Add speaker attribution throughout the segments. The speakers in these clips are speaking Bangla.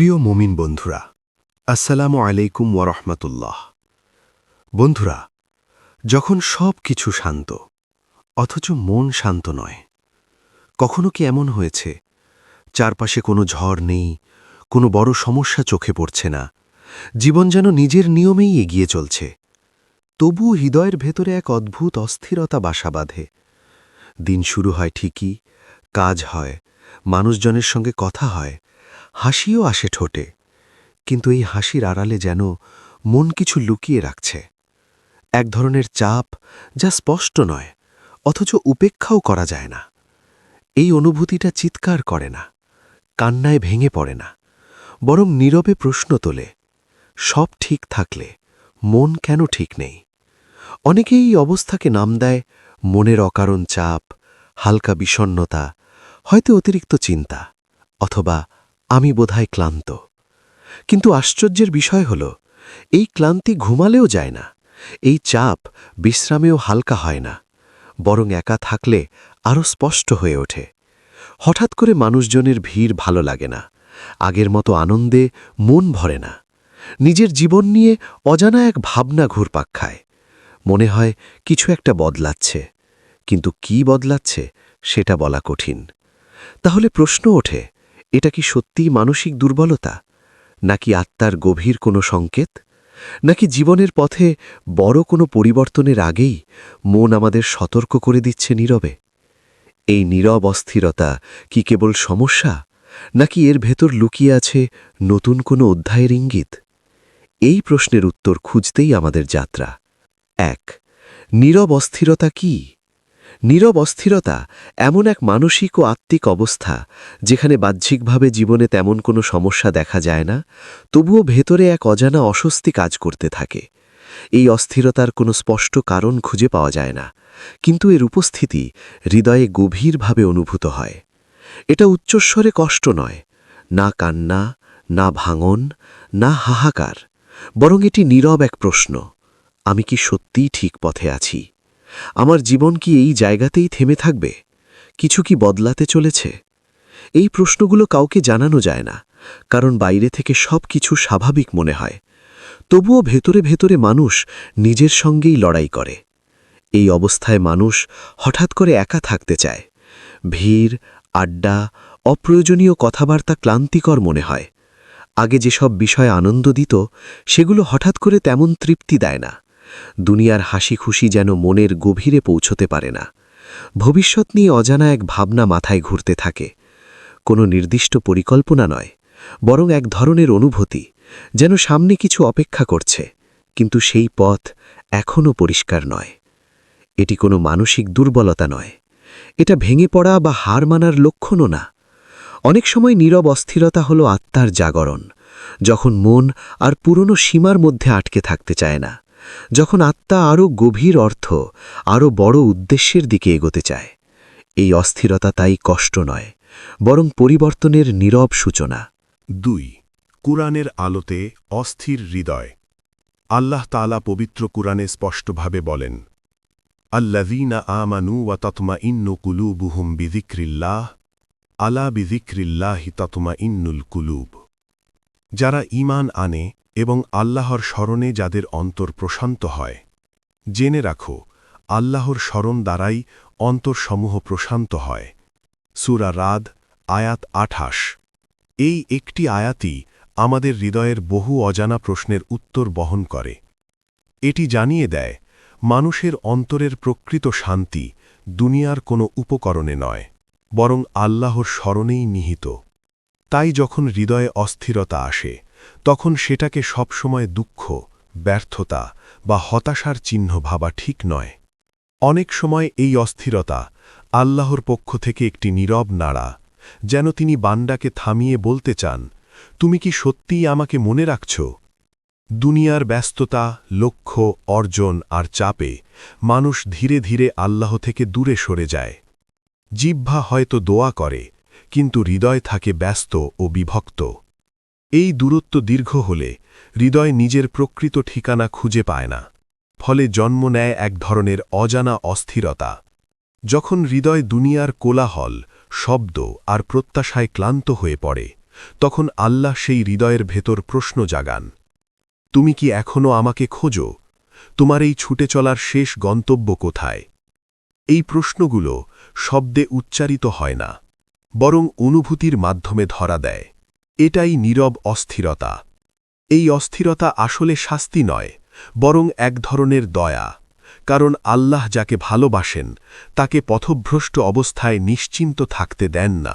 Speaker 1: প্রিয় মমিন বন্ধুরা, আসসালামু আলাইকুম ওরহমতুল্লাহ বন্ধুরা, যখন সব কিছু শান্ত, অথচ মন শান্ত নয়, কখনো কি এমন হয়েছে, চারপাশে কোনো ঝড় নেই, কোনো বড় সমস্যা চোখে পড়ছে না, জীবন যেন নিজের নিয়মেই এগিয়ে চলছে তবুও হৃদয়ের ভেতরে এক অদ্ভুত অস্থিরতা বাসা বাঁধে। দিন শুরু হয় ঠিকই, কাজ হয়, মানুষজনের সঙ্গে কথা হয় হাসিও আসে ঠোঁটে, কিন্তু এই হাসির আড়ালে যেন মন কিছু লুকিয়ে রাখছে। এক ধরনের চাপ যা স্পষ্ট নয়, অথচ উপেক্ষাও করা যায় না। এই অনুভূতিটা চিৎকার করে না, কান্নায় ভেঙে পড়ে না, বরং নীরবে প্রশ্ন তোলে, সব ঠিক থাকলে মন কেন ঠিক নেই? অনেকেই এই অবস্থাকে নাম দেয় মনের অকারণ চাপ, হালকা বিষণ্নতা হয়তো অতিরিক্ত চিন্তা, অথবা আমি বোধহয় ক্লান্ত। কিন্তু আশ্চর্যের বিষয় হল, এই ক্লান্তি ঘুমালেও যায় না। এই চাপ বিশ্রামেও হালকা হয় না। বরং একা থাকলে আরও স্পষ্ট হয়ে ওঠে। হঠাৎ করে মানুষজনের ভিড় ভালো লাগে না। আগের মতো আনন্দে মন ভরে না। নিজের জীবন নিয়ে অজানা এক ভাবনা ঘুরপাক খায়। মনে হয় কিছু একটা বদলাচ্ছে। কিন্তু কি বদলাচ্ছে সেটা বলা কঠিন। তাহলে প্রশ্ন ওঠে এটা কি সত্যিই মানসিক দুর্বলতা? নাকি আত্মার গভীর কোনো সংকেত? নাকি জীবনের পথে বড় কোনো পরিবর্তনের আগেই মন আমাদের সতর্ক করে দিচ্ছে নীরবে? এই নীরব অস্থিরতা কি কেবল সমস্যা? নাকি এর ভেতর লুকিয়ে আছে নতুন কোনো অধ্যায়ের ইঙ্গিত? এই প্রশ্নের উত্তর খুঁজতেই আমাদের যাত্রা। এক, নীরব অস্থিরতা কী? নীরব অস্থিরতা এমন এক মানসিক ও আত্মিক অবস্থা যেখানে বাহ্যিকভাবে জীবনে তেমন কোনো সমস্যা দেখা যায় না, তবুও ভেতরে এক অজানা অস্বস্তি কাজ করতে থাকে। এই অস্থিরতার কোনো স্পষ্ট কারণ খুঁজে পাওয়া যায় না, কিন্তু এর উপস্থিতি হৃদয়ে গভীরভাবে অনুভূত হয়। এটা উচ্চস্বরে কষ্ট নয়, না কান্না, না ভাঙন, না হাহাকার, বরং এটি নীরব এক প্রশ্ন, আমি কি সত্যিই ঠিক পথে আছি? আমার জীবন কি এই জায়গাতেই থেমে থাকবে? কিছু কি বদলাতে চলেছে? এই প্রশ্নগুলো কাউকে জানানো যায় না, কারণ বাইরে থেকে সব কিছু স্বাভাবিক মনে হয়। তবুও ভেতরে ভেতরে মানুষ নিজের সঙ্গেই লড়াই করে। এই অবস্থায় মানুষ হঠাৎ করে একা থাকতে চায়। ভিড়, আড্ডা, অপ্রয়োজনীয় কথাবার্তা ক্লান্তিকর মনে হয়। আগে যেসব বিষয় আনন্দ দিত, সেগুলো হঠাৎ করে তেমন তৃপ্তি দেয় না। দুনিয়ার হাসি খুশি যেন মনের গভীরে পৌঁছতে পারে না। ভবিষ্যৎ নিয়ে অজানা এক ভাবনা মাথায় ঘুরতে থাকে। কোনো নির্দিষ্ট পরিকল্পনা নয়, বরং এক ধরনের অনুভূতি, যেন সামনে কিছু অপেক্ষা করছে, কিন্তু সেই পথ এখনও পরিষ্কার নয়। এটি কোনো মানসিক দুর্বলতা নয়, এটা ভেঙে পড়া বা হার মানার লক্ষণও না। অনেক সময় নীরব অস্থিরতা হল আত্মার জাগরণ, যখন মন আর পুরনো সীমার মধ্যে আটকে থাকতে চায় না। যখন আত্মা আরও গভীর অর্থ আরও বড় উদ্দেশ্যের দিকে এগোতে চায়। এই অস্থিরতা তাই কষ্ট নয়, বরং পরিবর্তনের নীরব সূচনা।
Speaker 2: দুই, কুরআনের আলোতে অস্থির হৃদয়। আল্লাহ তালা পবিত্র কুরআনে স্পষ্টভাবে বলেন, আল্লাযীনা আমানু ওয়া ততমা ইন্নু কুলুবুহুম বিযিক্রিল্লাহ, আলা বিযিক্রিল্লাহি ততমা ইন্নুল কুলুব। যারা ঈমান আনে এবং আল্লাহর স্মরণে যাদের অন্তর প্রশান্ত হয়। জেনে রাখো, আল্লাহর স্মরণ দ্বারাই অন্তরসমূহ প্রশান্ত হয়। সুরা রাদ, আয়াত আঠাশ। এই একটি আয়াতই আমাদের হৃদয়ের বহু অজানা প্রশ্নের উত্তর বহন করে। এটি জানিয়ে দেয়, মানুষের অন্তরের প্রকৃত শান্তি দুনিয়ার কোনো উপকরণে নয়, বরং আল্লাহর স্মরণেই নিহিত। তাই যখন হৃদয়ে অস্থিরতা আসে তখন সেটাকে সবসময় দুঃখ, ব্যর্থতা বা হতাশার চিহ্ন ভাবা ঠিক নয়। অনেক সময় এই অস্থিরতা আল্লাহর পক্ষ থেকে একটি নীরব নাড়া, যেন তিনি বান্ডাকে থামিয়ে বলতে চান, তুমি কি সত্যিই আমাকে মনে রাখছ? দুনিয়ার ব্যস্ততা, লক্ষ্য, অর্জন আর চাপে মানুষ ধীরে ধীরে আল্লাহ থেকে দূরে সরে যায়। জিহ্বা হয়তো দোয়া করে, কিন্তু হৃদয় থাকে ব্যস্ত ও বিভক্ত। এই দূরত্ব দীর্ঘ হলে হৃদয় নিজের প্রকৃত ঠিকানা খুঁজে পায় না, ফলে জন্ম নেয় এক ধরনের অজানা অস্থিরতা। যখন হৃদয় দুনিয়ার কোলাহল, শব্দ আর প্রত্যাশায় ক্লান্ত হয়ে পড়ে, তখন আল্লাহ সেই হৃদয়ের ভেতর প্রশ্ন জাগান, তুমি কি এখনও আমাকে খোঁজো? তোমার এই ছুটে চলার শেষ গন্তব্য কোথায়? এই প্রশ্নগুলো শব্দে উচ্চারিত হয় না, বরং অনুভূতির মাধ্যমে ধরা দেয়। এটাই নীরব অস্থিরতা। এই অস্থিরতা আসলে শাস্তি নয়, বরং এক ধরনের দয়া, কারণ আল্লাহ যাকে ভালোবাসেন, তাকে পথভ্রষ্ট অবস্থায় নিশ্চিন্ত থাকতে দেন না।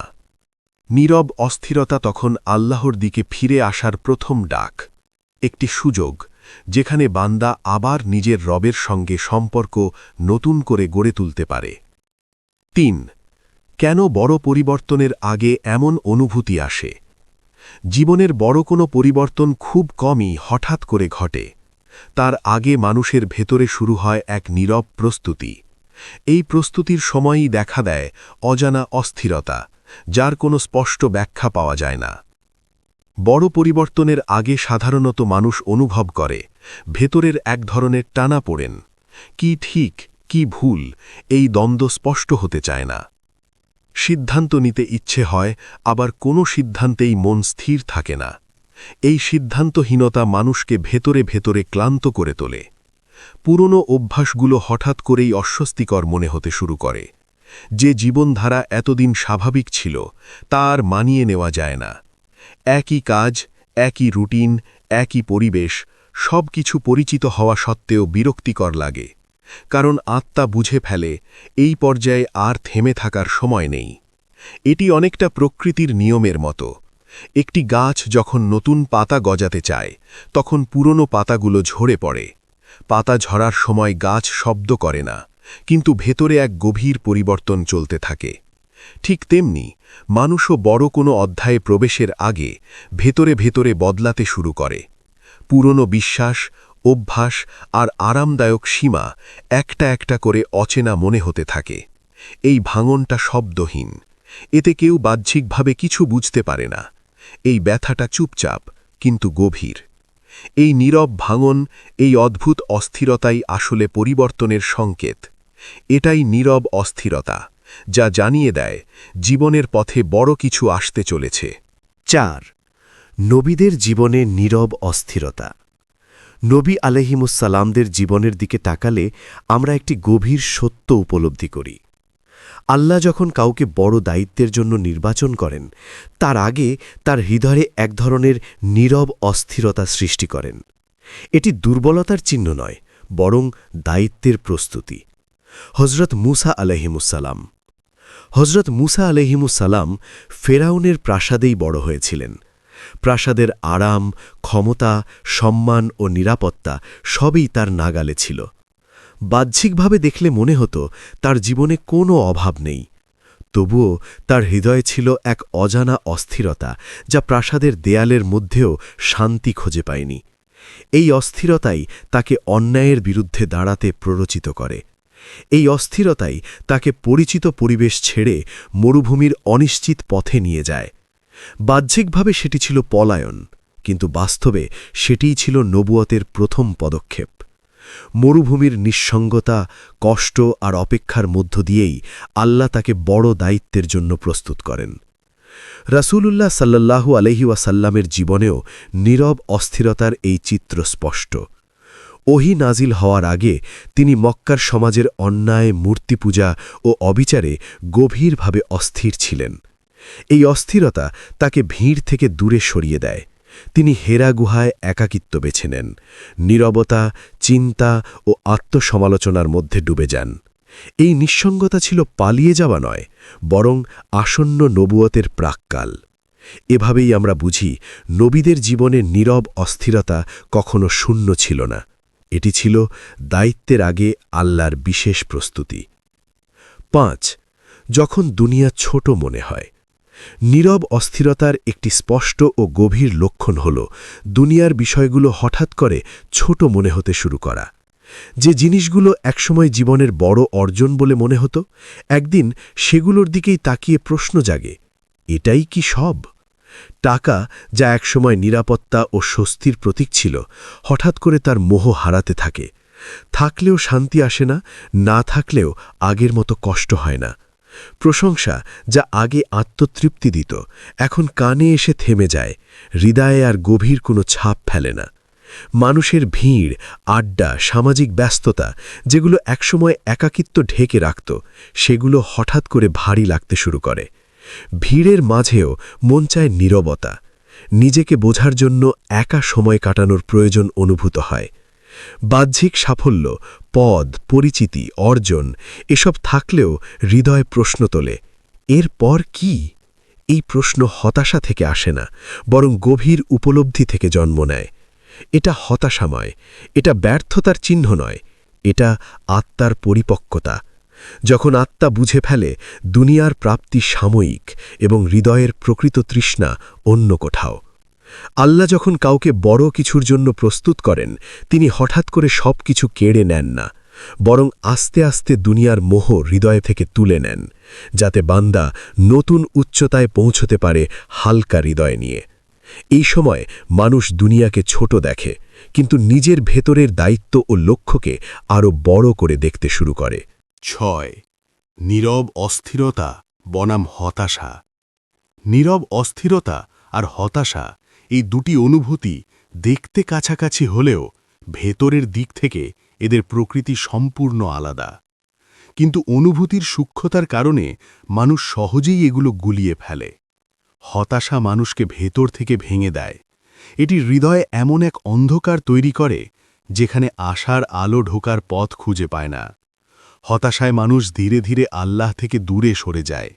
Speaker 2: নীরব অস্থিরতা তখন আল্লাহর দিকে ফিরে আসার প্রথম ডাক, একটি সুযোগ, যেখানে বান্দা আবার নিজের রবের সঙ্গে সম্পর্ক নতুন করে গড়ে তুলতে পারে। তিন, কেন বড় পরিবর্তনের আগে এমন অনুভূতি আসে? জীবনের বড় কোনো পরিবর্তন খুব কমই হঠাৎ করে ঘটে। তার আগে মানুষের ভেতরে শুরু হয় এক নীরব প্রস্তুতি। এই প্রস্তুতির সময়ই দেখা দেয় অজানা অস্থিরতা, যার কোনো স্পষ্ট ব্যাখ্যা পাওয়া যায় না। বড় পরিবর্তনের আগে সাধারণত মানুষ অনুভব করে, ভেতরের এক ধরনের টানা পড়েন, কি ঠিক, কি ভুল, এই দ্বন্দ্ব স্পষ্ট হতে চায় না। সিদ্ধান্ত নিতে ইচ্ছে হয়, আবার কোনো সিদ্ধান্তেই মন স্থির থাকে না। এই সিদ্ধান্তহীনতা মানুষকে ভেতরে ভেতরে ক্লান্ত করে তোলে। পুরনো অভ্যাসগুলো হঠাৎ করেই অস্বস্তিকর মনে হতে শুরু করে। যে জীবনধারা এতদিন স্বাভাবিক ছিল তা আর মানিয়ে নেওয়া যায় না। একই কাজ, একই রুটিন, একই পরিবেশ সব কিছু পরিচিত হওয়া সত্ত্বেও বিরক্তিকর লাগে। কারণ আত্মা বুঝে ফেলে, এই পর্যায়ে আর থেমে থাকার সময় নেই। এটি অনেকটা প্রকৃতির নিয়মের মতো। একটি গাছ যখন নতুন পাতা গজাতে চায়, তখন পুরনো পাতাগুলো ঝরে পড়ে। পাতা ঝরার সময় গাছ শব্দ করে না, কিন্তু ভেতরে এক গভীর পরিবর্তন চলতে থাকে। ঠিক তেমনি, মানুষও বড় কোনো অধ্যায়ে প্রবেশের আগে ভেতরে ভেতরে বদলাতে শুরু করে। পুরনো বিশ্বাস অভ্যাস আর আরামদায়ক সীমা একটা একটা করে অচেনা মনে হতে থাকে। এই ভাঙনটা শব্দহীন। এতে কেউ বাহ্যিকভাবে কিছু বুঝতে পারে না। এই ব্যথাটা চুপচাপ, কিন্তু গভীর। এই নীরব ভাঙন, এই অদ্ভুত অস্থিরতাই আসলে পরিবর্তনের সংকেত। এটাই নীরব অস্থিরতা, যা জানিয়ে দেয় জীবনের পথে বড় কিছু আসতে চলেছে।
Speaker 1: চার, নবীদের জীবনে নীরব অস্থিরতা। নবী আলহিমুসালামদের জীবনের দিকে তাকালে আমরা একটি গভীর সত্য উপলব্ধি করি। আল্লাহ যখন কাউকে বড় দায়িত্বের জন্য নির্বাচন করেন, তার আগে তার হৃদয়ে এক ধরনের নীরব অস্থিরতা সৃষ্টি করেন। এটি দুর্বলতার চিহ্ন নয়, বরং দায়িত্বের প্রস্তুতি। হজরত মুসা আলহিমুসালাম হজরত মুসা আলহিমুসালাম ফেরাউনের প্রাসাদেই বড় হয়েছিলেন। প্রাসাদের আরাম, ক্ষমতা, সম্মান ও নিরাপত্তা সবই তার নাগালে ছিল। বাহ্যিকভাবে দেখলে মনে হতো তার জীবনে কোনো অভাব নেই। তবুও তার হৃদয়ে ছিল এক অজানা অস্থিরতা যা প্রাসাদের দেয়ালের মধ্যেও শান্তি খুঁজে পায়নি। এই অস্থিরতাই তাকে অন্যায়ের বিরুদ্ধে দাঁড়াতে প্ররোচিত করে। এই অস্থিরতাই তাকে পরিচিত পরিবেশ ছেড়ে মরুভূমির অনিশ্চিত পথে নিয়ে যায়। বাহ্যিকভাবে সেটি ছিল পলায়ন, কিন্তু বাস্তবে সেটিই ছিল নবুয়তের প্রথম পদক্ষেপ। মরুভূমির নিঃসঙ্গতা, কষ্ট আর অপেক্ষার মধ্য দিয়েই আল্লাহ তাকে বড় দায়িত্বের জন্য প্রস্তুত করেন। রাসূলুল্লাহ সাল্লাল্লাহু আলহি ওয়াসাল্লামের জীবনেও নীরব অস্থিরতার এই চিত্র স্পষ্ট। ওহি নাজিল হওয়ার আগে তিনি মক্কার সমাজের অন্যায় মূর্তি পূজা ও অবিচারে গভীরভাবে অস্থির ছিলেন। এই অস্থিরতা তাকে ভিড় থেকে দূরে সরিয়ে দেয়। তিনি হেরা গুহায় একাকিত্ব বেছে নেন। নীরবতা, চিন্তা ও আত্মসমালোচনার মধ্যে ডুবে যান। এই নিঃসঙ্গতা ছিল পালিয়ে যাওয়া নয়, বরং আসন্ন নবুয়তের প্রাককাল। এভাবেই আমরা বুঝি, নবীদের জীবনে নীরব অস্থিরতা কখনো শূন্য ছিল না। এটি ছিল দায়িত্বের আগে আল্লাহর বিশেষ প্রস্তুতি। পাঁচ, যখন দুনিয়া ছোট মনে হয় নীরব অস্থিরতার একটি স্পষ্ট ও গভীর লক্ষণ হল দুনিয়ার বিষয়গুলো হঠাৎ করে ছোট মনে হতে শুরু করা। যে জিনিসগুলো একসময় জীবনের বড় অর্জন বলে মনে হতো, একদিন সেগুলোর দিকেই তাকিয়ে প্রশ্ন জাগে, এটাই কি সব? টাকা যা একসময় নিরাপত্তা ও স্বস্তির প্রতীক ছিল, হঠাৎ করে তার মোহ হারাতে থাকে। থাকলেও শান্তি আসে না না থাকলেও আগের মতো কষ্ট হয় না। প্রশংসা যা আগে আত্মতৃপ্তি দিত, এখন কানে এসে থেমে যায়, হৃদয়ে আর গভীর কোনো ছাপ ফেলে না। মানুষের ভিড়, আড্ডা, সামাজিক ব্যস্ততা, যেগুলো একসময় একাকিত্ব ঢেকে রাখত, সেগুলো হঠাৎ করে ভারী লাগতে শুরু করে। ভিড়ের মাঝেও মন চায় নীরবতা। নিজেকে বোঝার জন্য একা সময় কাটানোর প্রয়োজন অনুভূত হয়। বাহ্যিক সাফল্য, পদ, পরিচিতি, অর্জন, এসব থাকলেও হৃদয় প্রশ্ন তোলে এরপর কি? এই প্রশ্ন হতাশা থেকে আসে না, বরং গভীর উপলব্ধি থেকে জন্ম নেয়। এটা হতাশাময়, এটা ব্যর্থতার চিহ্ন নয়, এটা আত্মার পরিপক্কতা। যখন আত্মা বুঝে ফেলে, দুনিয়ার প্রাপ্তি সাময়িক এবং হৃদয়ের প্রকৃত তৃষ্ণা অন্য কোথাও। আল্লাহ যখন কাউকে বড় কিছুর জন্য প্রস্তুত করেন, তিনি হঠাৎ করে সব কিছু কেড়ে নেন না, বরং আস্তে আস্তে দুনিয়ার মোহ হৃদয় থেকে তুলে নেন, যাতে বান্দা নতুন উচ্চতায় পৌঁছতে পারে হালকা হৃদয় নিয়ে। এই সময় মানুষ দুনিয়াকে ছোট দেখে, কিন্তু নিজের ভেতরের দায়িত্ব ও লক্ষ্যকে আরও বড় করে দেখতে শুরু করে।
Speaker 2: ছয়, নীরব অস্থিরতা বনাম হতাশা। নীরব অস্থিরতা আর হতাশা এই দুটি অনুভূতি দেখতে কাছাকাছি হলেও ভেতরের দিক থেকে এদের প্রকৃতি সম্পূর্ণ আলাদা। কিন্তু অনুভূতির সূক্ষ্মতার কারণে মানুষ সহজেই এগুলো গুলিয়ে ফেলে। হতাশা মানুষকে ভেতর থেকে ভেঙে দেয়। এটি হৃদয়ে এমন এক অন্ধকার তৈরি করে যেখানে আশার আলো ঢোকার পথ খুঁজে পায় না। হতাশায় মানুষ ধীরে ধীরে আল্লাহ থেকে দূরে সরে যায়।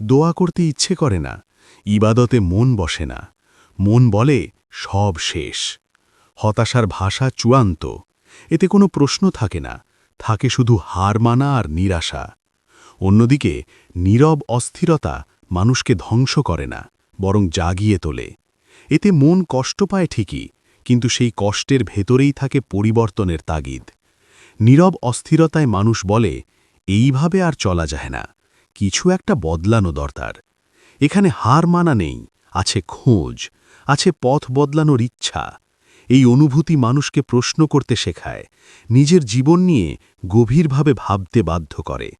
Speaker 2: দোয়া করতে ইচ্ছে করে না। ইবাদতে মন বসে না। মন বলে, সব শেষ। হতাশার ভাষা চূড়ান্ত। এতে কোনো প্রশ্ন থাকে না। থাকে শুধু হার মানা আর নিরাশা। অন্যদিকে, নীরব অস্থিরতা মানুষকে ধ্বংস করে না, বরং জাগিয়ে তোলে। এতে মন কষ্ট পায় ঠিকই, কিন্তু সেই কষ্টের ভেতরেই থাকে পরিবর্তনের তাগিদ। নীরব অস্থিরতায় মানুষ বলে, এইভাবে আর চলা যায় না। কিছু একটা বদলানো দরকার। এখানে হার মানা নেই, আছে খোঁজ। আছে পথ বদলানোর ইচ্ছা। এই অনুভূতি মানুষকে প্রশ্ন করতে শেখায়, নিজের জীবন নিয়ে গভীরভাবে ভাবতে বাধ্য করে।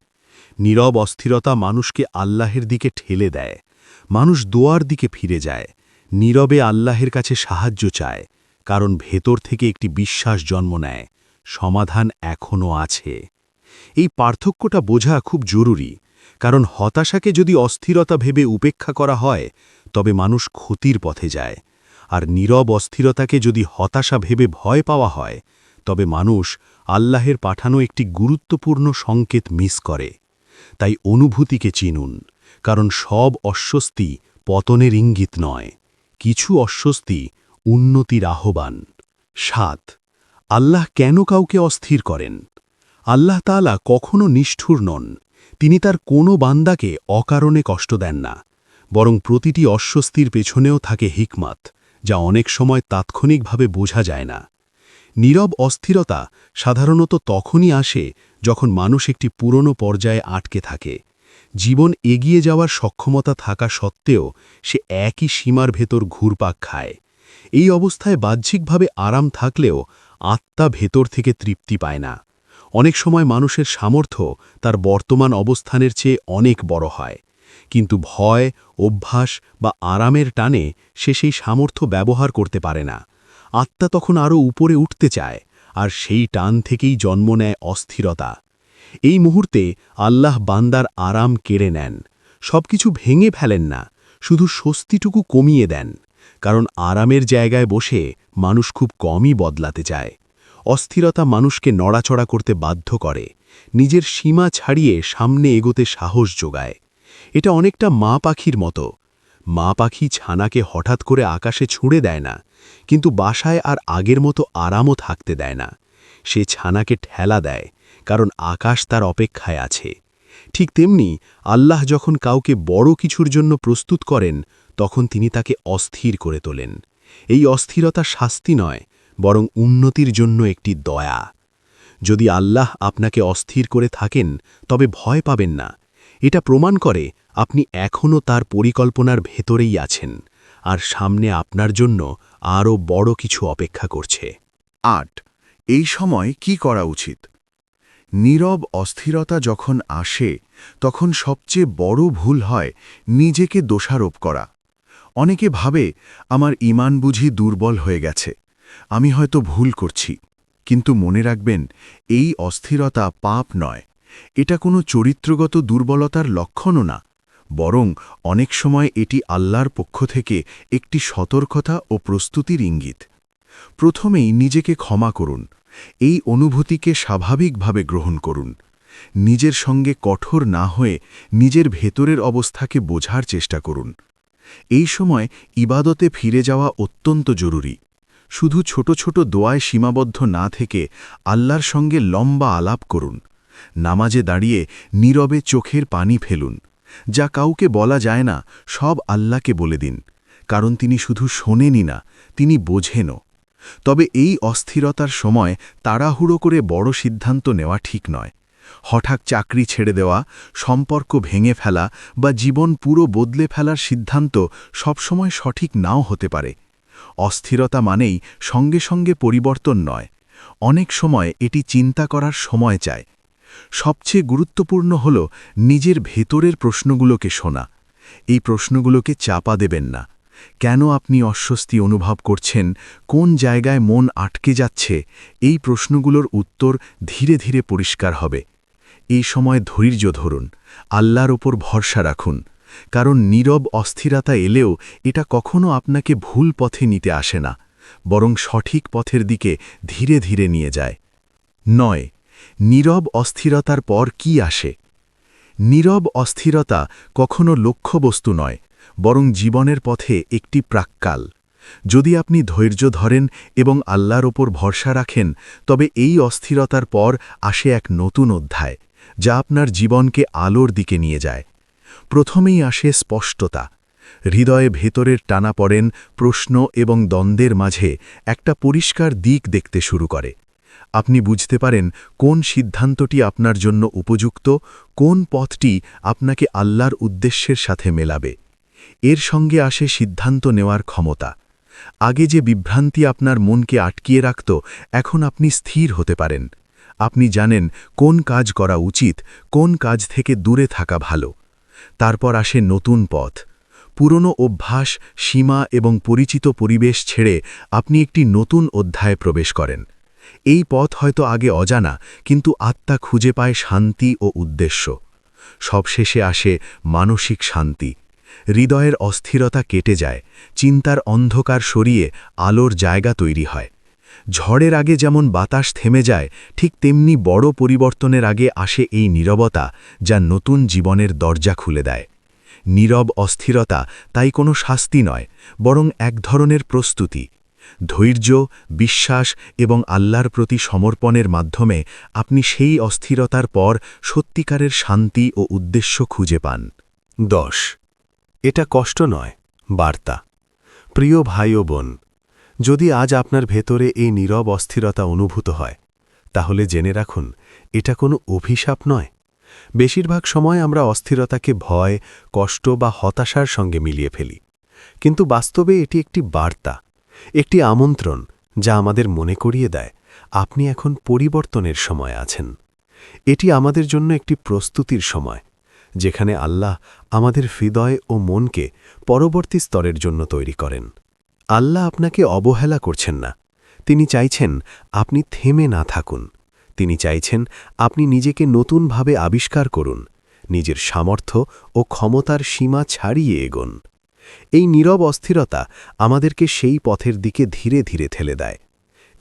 Speaker 2: নীরব অস্থিরতা মানুষকে আল্লাহের দিকে ঠেলে দেয়, মানুষ দোয়ার দিকে ফিরে যায়, নীরবে আল্লাহের কাছে সাহায্য চায়, কারণ ভেতর থেকে একটি বিশ্বাস জন্ম নেয়, সমাধান এখনও আছে। এই পার্থক্যটা বোঝা খুব জরুরি, কারণ হতাশাকে যদি অস্থিরতা ভেবে উপেক্ষা করা হয় তবে মানুষ ক্ষতির পথে যায়। আর নীরব অস্থিরতাকে যদি হতাশা ভেবে ভয় পাওয়া হয়, তবে মানুষ আল্লাহের পাঠানো একটি গুরুত্বপূর্ণ সংকেত মিস করে। তাই অনুভূতিকে চিনুন, কারণ সব অস্বস্তি পতনের ইঙ্গিত নয়। কিছু অস্বস্তি উন্নতির আহ্বান। সাত, আল্লাহ কেন কাউকে অস্থির করেন? আল্লাহ তালা কখনো নিষ্ঠুর নন। তিনি তার কোনো বান্দাকে অকারণে কষ্ট দেন না। বরং প্রতিটি অস্বস্তির পেছনেও থাকে হিকমাত, যা অনেক সময় তাৎক্ষণিকভাবে বোঝা যায় না। নীরব অস্থিরতা সাধারণত তখনই আসে যখন মানুষ একটি পুরনো পর্যায়ে আটকে থাকে। জীবন এগিয়ে যাওয়ার সক্ষমতা থাকা সত্ত্বেও সে একই সীমার ভেতর ঘুরপাক খায়। এই অবস্থায় বাহ্যিকভাবে আরাম থাকলেও আত্মা ভেতর থেকে তৃপ্তি পায় না। অনেক সময় মানুষের সামর্থ্য তার বর্তমান অবস্থানের চেয়ে অনেক বড় হয়। কিন্তু ভয়, অভ্যাস বা আরামের টানে সে সেই সামর্থ্য ব্যবহার করতে পারে না। আত্মা তখন আরও উপরে উঠতে চায়, আর সেই টান থেকেই জন্ম নেয় অস্থিরতা। এই মুহূর্তে আল্লাহ বান্দার আরাম কেড়ে নেন। সবকিছু ভেঙে ফেলেন না, শুধু স্বস্তিটুকু কমিয়ে দেন, কারণ আরামের জায়গায় বসে মানুষ খুব কমই বদলাতে চায়। অস্থিরতা মানুষকে নড়াচড়া করতে বাধ্য করে, নিজের সীমা ছাড়িয়ে সামনে এগোতে সাহস যোগায়। এটা অনেকটা মা পাখির মতো। মা পাখি ছানাকে হঠাৎ করে আকাশে ছুঁড়ে দেয় না, কিন্তু বাসায় আর আগের মতো আরামও থাকতে দেয় না। সে ছানাকে ঠেলা দেয়, কারণ আকাশ তার অপেক্ষায় আছে। ঠিক তেমনি আল্লাহ যখন কাউকে বড় কিছুর জন্য প্রস্তুত করেন, তখন তিনি তাকে অস্থির করে তোলেন। এই অস্থিরতা শাস্তি নয়, বরং উন্নতির জন্য একটি দয়া। যদি আল্লাহ আপনাকে অস্থির করে থাকেন, তবে ভয় পাবেন না। এটা প্রমাণ করে আপনি এখনও তার পরিকল্পনার ভেতরেই আছেন, আর সামনে আপনার জন্য আরও বড় কিছু অপেক্ষা করছে।
Speaker 3: আট, এই সময় কি করা উচিত?
Speaker 2: নীরব অস্থিরতা যখন আসে, তখন সবচেয়ে বড় ভুল হয় নিজেকে দোষারোপ করা। অনেকে ভাবে, আমার ইমান বুঝি দুর্বল হয়ে গেছে, আমি হয়তো ভুল করছি। কিন্তু মনে রাখবেন, এই অস্থিরতা পাপ নয়। এটা কোনো চরিত্রগত দুর্বলতার লক্ষণও না। বরং অনেক সময় এটি আল্লাহর পক্ষ থেকে একটি সতর্কতা ও প্রস্তুতির ইঙ্গিত। প্রথমেই নিজেকে ক্ষমা করুন। এই অনুভূতিকে স্বাভাবিকভাবে গ্রহণ করুন। নিজের সঙ্গে কঠোর না হয়ে নিজের ভেতরের অবস্থাকে বোঝার চেষ্টা করুন। এই সময় ইবাদতে ফিরে যাওয়া অত্যন্ত জরুরি। শুধু ছোট ছোট দোয়ায় সীমাবদ্ধ না থেকে আল্লাহর সঙ্গে লম্বা আলাপ করুন। নামাজে দাঁড়িয়ে নীরবে চোখের পানি ফেলুন। যা কাউকে বলা যায় না, সব আল্লাহকে বলে দিন, কারণ তিনি শুধু শোনেনই না, তিনি বোঝেনও। তবে এই অস্থিরতার সময় তাড়াহুড়ো করে বড় সিদ্ধান্ত নেওয়া ঠিক নয়। হঠাৎ চাকরি ছেড়ে দেওয়া, সম্পর্ক ভেঙে ফেলা বা জীবন পুরো বদলে ফেলার সিদ্ধান্ত সবসময় সঠিক নাও হতে পারে। অস্থিরতা মানেই সঙ্গে সঙ্গে পরিবর্তন নয়। অনেক সময় এটি চিন্তা করার সময় চায়। সবচেয়ে গুরুত্বপূর্ণ হল নিজের ভেতরের প্রশ্নগুলোকে শোনা। এই প্রশ্নগুলোকে চাপা দেবেন না। কেন আপনি অস্বস্তি অনুভব করছেন? কোন জায়গায় মন আটকে যাচ্ছে? এই প্রশ্নগুলোর উত্তর ধীরে ধীরে পরিষ্কার হবে। এই সময় ধৈর্য ধরুন। আল্লাহর ওপর ভরসা রাখুন। কারণ নীরব অস্থিরতা এলেও এটা কখনো আপনাকে ভুল পথে নিতে আসে না। বরং সঠিক পথের দিকে ধীরে ধীরে নিয়ে যায়। নয় নীরব অস্থিরতার পর কি আসে? নীরব অস্থিরতা কখনো লক্ষ্যবস্তু নয়, বরং জীবনের পথে একটি প্রাক্কাল। যদি আপনি ধৈর্য ধরেন এবং আল্লাহর ওপর ভরসা রাখেন, তবে এই অস্থিরতার পর আসে এক নতুন অধ্যায়, যা আপনার জীবনকে আলোর দিকে নিয়ে যায়। প্রথমেই আসে স্পষ্টতা। হৃদয়ে ভেতরের টানা পড়েন প্রশ্ন এবং দ্বন্দ্বের মাঝে একটা পরিষ্কার দিক দেখতে শুরু করে। আপনি বুঝতে পারেন কোন সিদ্ধান্তটি আপনার জন্য উপযুক্ত, কোন পথটি আপনাকে আল্লাহর উদ্দেশ্যের সাথে মেলাবে। এর সঙ্গে আসে সিদ্ধান্ত নেওয়ার ক্ষমতা। আগে যে বিভ্রান্তি আপনার মনকে আটকিয়ে রাখত, এখন আপনি স্থির হতে পারেন। আপনি জানেন কোন কাজ করা উচিত, কোন কাজ থেকে দূরে থাকা ভালো। তারপর আসে নতুন পথ। পুরনো অভ্যাস, সীমা এবং পরিচিত পরিবেশ ছেড়ে আপনি একটি নতুন অধ্যায়ে প্রবেশ করেন। এই পথ হয়তো আগে অজানা, কিন্তু আত্মা খুঁজে পায় শান্তি ও উদ্দেশ্য। সবশেষে আসে মানসিক শান্তি। হৃদয়ের অস্থিরতা কেটে যায়, চিন্তার অন্ধকার সরিয়ে আলোর জায়গা তৈরি হয়। ঝড়ের আগে যেমন বাতাস থেমে যায়, ঠিক তেমনি বড় পরিবর্তনের আগে আসে এই নীরবতা যা নতুন জীবনের দরজা খুলে দেয়। নীরব অস্থিরতা তাই কোনো শাস্তি নয়, বরং এক ধরনের প্রস্তুতি। ধৈর্য, বিশ্বাস এবং আল্লাহর প্রতি সমর্পণের মাধ্যমে আপনি সেই অস্থিরতার পর সত্যিকারের শান্তি ও উদ্দেশ্য খুঁজে পান।
Speaker 1: দশ। এটা কষ্ট নয়, বার্তা। প্রিয় ভাই ও বোন, যদি আজ আপনার ভেতরে এই নীরব অস্থিরতা অনুভূত হয়, তাহলে জেনে রাখুন, এটা কোনো অভিশাপ নয়। বেশিরভাগ সময় আমরা অস্থিরতাকে ভয়, কষ্ট বা হতাশার সঙ্গে মিলিয়ে ফেলি। কিন্তু বাস্তবে এটি একটি বার্তা। একটি আমন্ত্রণ যা আমাদের মনে করিয়ে দেয়, আপনি এখন পরিবর্তনের সময় আছেন। এটি আমাদের জন্য একটি প্রস্তুতির সময়, যেখানে আল্লাহ আমাদের হৃদয় ও মনকে পরবর্তী স্তরের জন্য তৈরি করেন। আল্লাহ আপনাকে অবহেলা করছেন না। তিনি চাইছেন আপনি থেমে না থাকুন। তিনি চাইছেন আপনি নিজেকে নতুনভাবে আবিষ্কার করুন, নিজের সামর্থ্য ও ক্ষমতার সীমা ছাড়িয়ে এগোন। এই নীরব অস্থিরতা আমাদেরকে সেই পথের দিকে ধীরে ধীরে ঠেলে দেয়।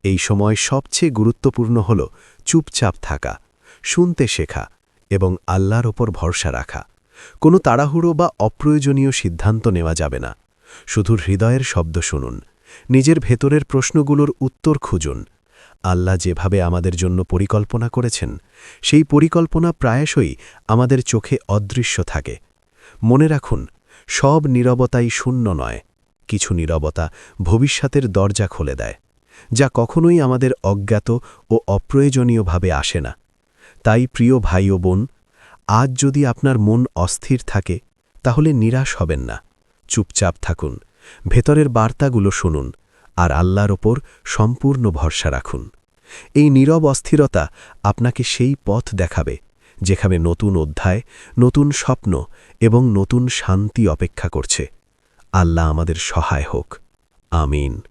Speaker 1: এই সময় সবচেয়ে গুরুত্বপূর্ণ হল চুপচাপ থাকা, শুনতে শেখা এবং আল্লাহর ওপর ভরসা রাখা। কোনো তাড়াহুড়ো বা অপ্রয়োজনীয় সিদ্ধান্ত নেওয়া যাবে না। শুধু হৃদয়ের শব্দ শুনুন, নিজের ভেতরের প্রশ্নগুলোর উত্তর খুঁজুন। আল্লাহ যেভাবে আমাদের জন্য পরিকল্পনা করেছেন, সেই পরিকল্পনা প্রায়শই আমাদের চোখে অদৃশ্য থাকে। মনে রাখুন সব নীরবতাই শূন্য নয়, কিছু নীরবতা ভবিষ্যতের দরজা খুলে দেয়, যা কখনোই আমাদের অজ্ঞাত ও অপ্রয়োজনীয়ভাবে আসে না। তাই প্রিয় ভাই ও বোন, আজ যদি আপনার মন অস্থির থাকে, তাহলে নিরাশ হবেন না। চুপচাপ থাকুন, ভেতরের বার্তাগুলো শুনুন, আর আল্লাহর ওপর সম্পূর্ণ ভরসা রাখুন। এই নীরব অস্থিরতা আপনাকে সেই পথ দেখাবে যেখানে নতুন অধ্যায়, নতুন স্বপ্ন এবং নতুন শান্তি অপেক্ষা করছে। আল্লাহ আমাদের সহায় হোক। আমিন।